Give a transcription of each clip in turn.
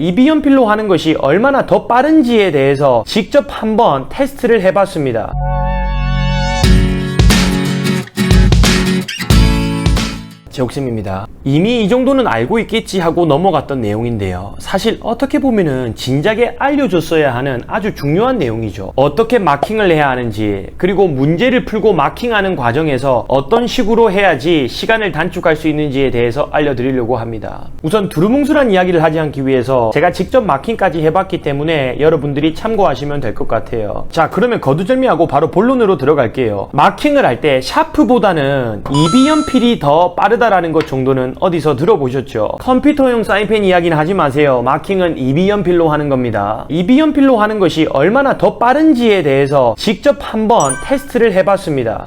이비연필로 하는 것이 얼마나 더 빠른지에 대해서 직접 한번 테스트를 해봤습니다. 제옥쌤입니다. 이미 이 정도는 알고 있겠지 하고 넘어갔던 내용인데요. 사실 어떻게 보면은 진작에 알려줬어야 하는 아주 중요한 내용이죠. 어떻게 마킹을 해야 하는지, 그리고 문제를 풀고 마킹하는 과정에서 어떤 식으로 해야지 시간을 단축할 수 있는지에 대해서 알려드리려고 합니다. 우선 두루뭉술한 이야기를 하지 않기 위해서 제가 직접 마킹까지 해봤기 때문에 여러분들이 참고하시면 될 것 같아요. 자, 그러면 거두절미하고 바로 본론으로 들어갈게요. 마킹을 할 때 샤프보다는 이비연필이 더 빠르다라는 것 정도는 어디서 들어보셨죠? 컴퓨터용 사인펜 이야기는 하지 마세요. 마킹은 이비연필로 하는 겁니다. 이비연필로 하는 것이 얼마나 더 빠른지에 대해서 직접 한번 테스트를 해봤습니다.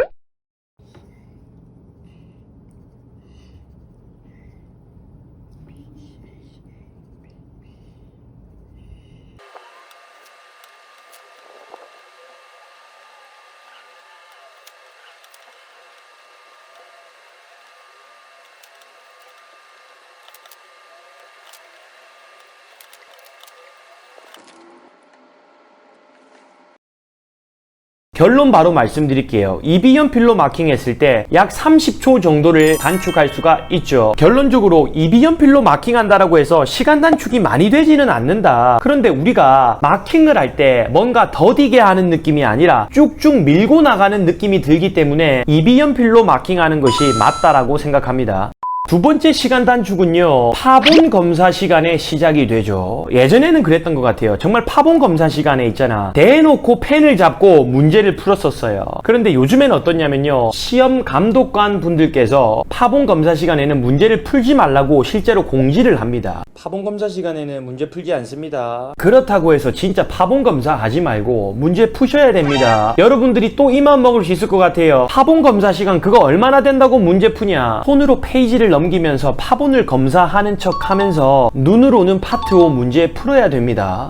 결론 바로 말씀드릴게요. 이비연필로 마킹했을 때 약 30초 정도를 단축할 수가 있죠. 결론적으로 이비연필로 마킹한다라고 해서 시간 단축이 많이 되지는 않는다. 그런데 우리가 마킹을 할 때 뭔가 더디게 하는 느낌이 아니라 쭉쭉 밀고 나가는 느낌이 들기 때문에 이비연필로 마킹하는 것이 맞다라고 생각합니다. 두 번째 시간 단축은요, 파본 검사 시간에 시작이 되죠. 예전에는 그랬던 것 같아요. 정말 파본 검사 시간에 있잖아. 대놓고 펜을 잡고 문제를 풀었었어요. 그런데 요즘엔 어떻냐면요, 시험 감독관 분들께서 파본 검사 시간에는 문제를 풀지 말라고 실제로 공지를 합니다. 파본 검사 시간에는 문제 풀지 않습니다. 그렇다고 해서 진짜 파본 검사 하지 말고 문제 푸셔야 됩니다. 여러분들이 또 이만 먹을 수 있을 것 같아요. 파본 검사 시간 그거 얼마나 된다고 문제 푸냐? 손으로 페이지를 넘기면서 파본을 검사하는 척 하면서 눈으로는 파트 5 문제 풀어야 됩니다.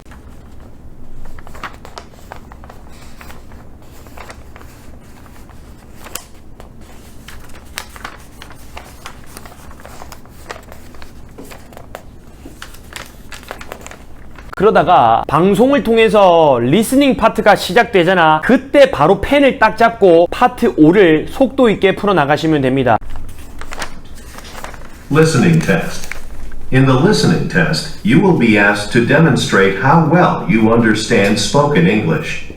그러다가 방송을 통해서 리스닝 파트가 시작되잖아. 그때 바로 펜을 딱 잡고 파트 5를 속도 있게 풀어 나가시면 됩니다. Listening test. In the listening test, you will be asked to demonstrate how well you understand spoken English.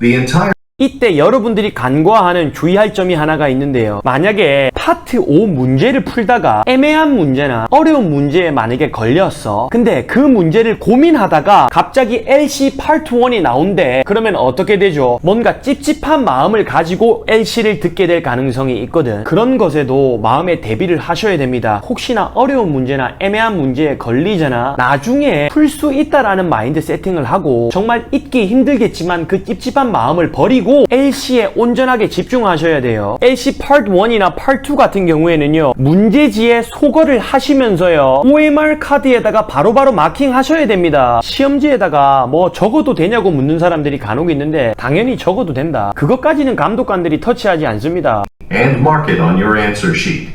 The entire 이때 여러분들이 간과하는 주의할 점이 하나가 있는데요. 만약에 파트 5 문제를 풀다가 애매한 문제나 어려운 문제에 만약에 걸렸어. 근데 그 문제를 고민하다가 갑자기 LC 파트 1이 나온대. 그러면 어떻게 되죠? 뭔가 찝찝한 마음을 가지고 LC를 듣게 될 가능성이 있거든. 그런 것에도 마음의 대비를 하셔야 됩니다. 혹시나 어려운 문제나 애매한 문제에 걸리잖아. 나중에 풀 수 있다라는 마인드 세팅을 하고 정말 잊기 힘들겠지만 그 찝찝한 마음을 버리고 LC에 온전하게 집중하셔야 돼요. LC Part 1이나 Part 2 같은 경우에는요. 문제지에 소거를 하시면서요. OMR 카드에다가 바로 바로 마킹 하셔야 됩니다. 시험지에다가 뭐 적어도 되냐고 묻는 사람들이 간혹 있는데 당연히 적어도 된다. 그것까지는 감독관들이 터치하지 않습니다. and mark it on your answer sheet.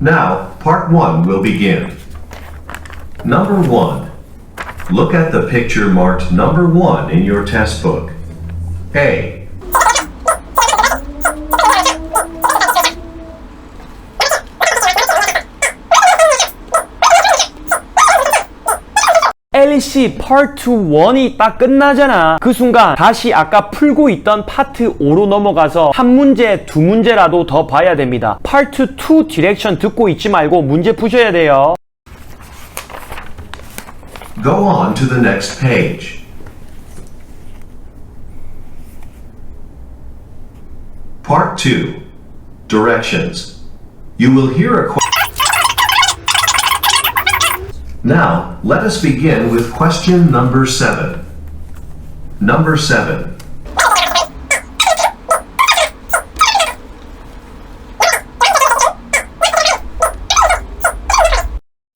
Now, part 1 will begin. Number 1. Look at the picture marked number 1 in your test book. A. LC 파트 1이 딱 끝나잖아. 그 순간 다시 아까 풀고 있던 파트 5로 넘어가서 한 문제, 두 문제라도 더 봐야 됩니다. 파트 2 디렉션 듣고 있지 말고 문제 푸셔야 돼요. Go on to the next page. Part 2. Directions. You will hear a question. Now, let us begin with question number 7. Number 7.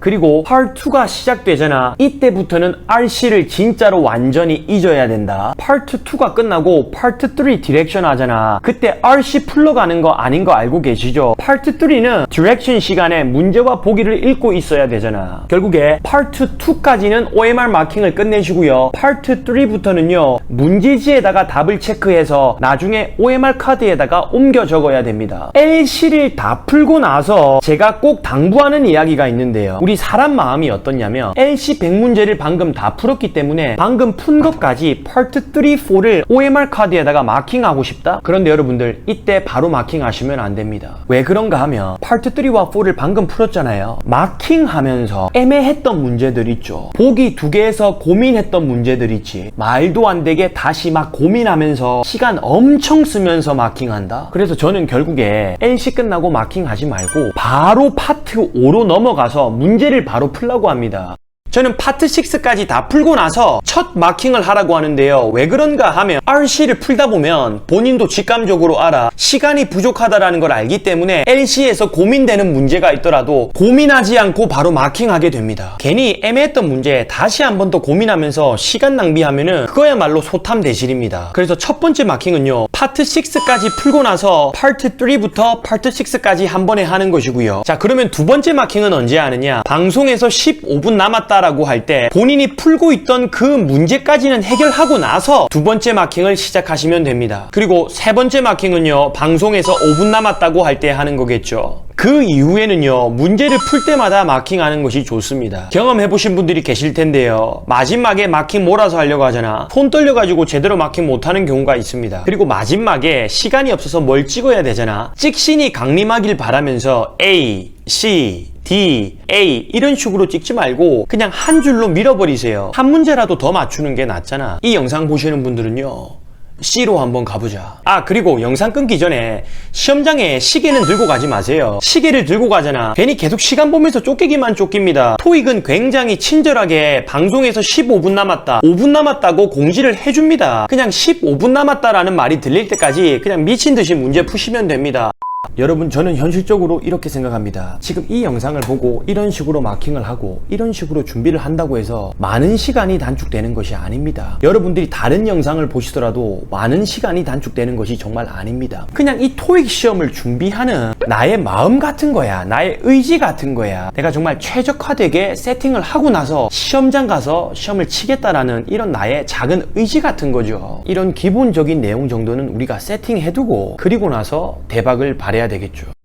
그리고 Part 2가 시작되잖아. 이때부터는 RC를 진짜로 완전히 잊어야 된다. Part 2가 끝나고 Part 3 디렉션 하잖아. 그때 RC 풀러가는 거 아닌 거 알고 계시죠? Part 3는 디렉션 시간에 문제와 보기를 읽고 있어야 되잖아. 결국에 Part 2까지는 OMR 마킹을 끝내시고요. Part 3부터는요. 문제지에다가 답을 체크해서 나중에 OMR 카드에다가 옮겨 적어야 됩니다. LC를 다 풀고 나서 제가 꼭 당부하는 이야기가 있는데요. 우리 사람 마음이 어떻냐면 LC 100문제를 방금 다 풀었기 때문에 방금 푼 것까지 Part 3, 4를 OMR 카드에다가 마킹하고 싶다? 그런데 여러분들 이때 바로 마킹하시면 안 됩니다. 왜 그런가 하면 Part 3와 4를 방금 풀었잖아요. 마킹하면서 애매했던 문제들 있죠. 보기 두 개에서 고민했던 문제들 있지. 말도 안 되게 다시 막 고민하면서 시간 엄청 쓰면서 마킹한다? 그래서 저는 결국에 LC 끝나고 마킹하지 말고 바로 파트 5로 넘어가서 문제를 바로 풀라고 합니다. 저는 파트 6까지 다 풀고 나서 첫 마킹을 하라고 하는데요. 왜 그런가 하면 RC를 풀다 보면 본인도 직감적으로 알아. 시간이 부족하다라는 걸 알기 때문에 LC에서 고민되는 문제가 있더라도 고민하지 않고 바로 마킹하게 됩니다. 괜히 애매했던 문제 다시 한 번 더 고민하면서 시간 낭비하면은 그거야말로 소탐 대실입니다. 그래서 첫 번째 마킹은요. 파트 6까지 풀고 나서 파트 3부터 파트 6까지 한 번에 하는 것이고요. 자, 그러면 두 번째 마킹은 언제 하느냐? 방송에서 15분 남았다 라고 할 때 본인이 풀고 있던 그 문제까지는 해결하고 나서 두 번째 마킹을 시작하시면 됩니다. 그리고 세 번째 마킹은요. 방송에서 5분 남았다고 할 때 하는 거겠죠. 그 이후에는요, 문제를 풀 때마다 마킹하는 것이 좋습니다. 경험해 보신 분들이 계실 텐데요. 마지막에 마킹 몰아서 하려고 하잖아. 손 떨려 가지고 제대로 마킹 못하는 경우가 있습니다. 그리고 마지막에 시간이 없어서 뭘 찍어야 되잖아. 찍신이 강림하길 바라면서 A, C, D, A 이런 식으로 찍지 말고 그냥 한 줄로 밀어버리세요. 한 문제라도 더 맞추는 게 낫잖아. 이 영상 보시는 분들은요. C로 한번 가보자. 아, 그리고 영상 끊기 전에 시험장에 시계는 들고 가지 마세요. 시계를 들고 가잖아. 괜히 계속 시간 보면서 쫓기기만 쫓깁니다. 토익은 굉장히 친절하게 방송에서 15분 남았다, 5분 남았다고 공지를 해줍니다. 그냥 15분 남았다라는 말이 들릴 때까지 그냥 미친 듯이 문제 푸시면 됩니다. 여러분 저는 현실적으로 이렇게 생각합니다. 지금 이 영상을 보고 이런 식으로 마킹을 하고 이런 식으로 준비를 한다고 해서 많은 시간이 단축되는 것이 아닙니다. 여러분들이 다른 영상을 보시더라도 많은 시간이 단축되는 것이 정말 아닙니다. 그냥 이 토익 시험을 준비하는 나의 마음 같은 거야. 나의 의지 같은 거야. 내가 정말 최적화되게 세팅을 하고 나서 시험장 가서 시험을 치겠다라는 이런 나의 작은 의지 같은 거죠. 이런 기본적인 내용 정도는 우리가 세팅해두고 그리고 나서 대박을 발해야 되겠죠.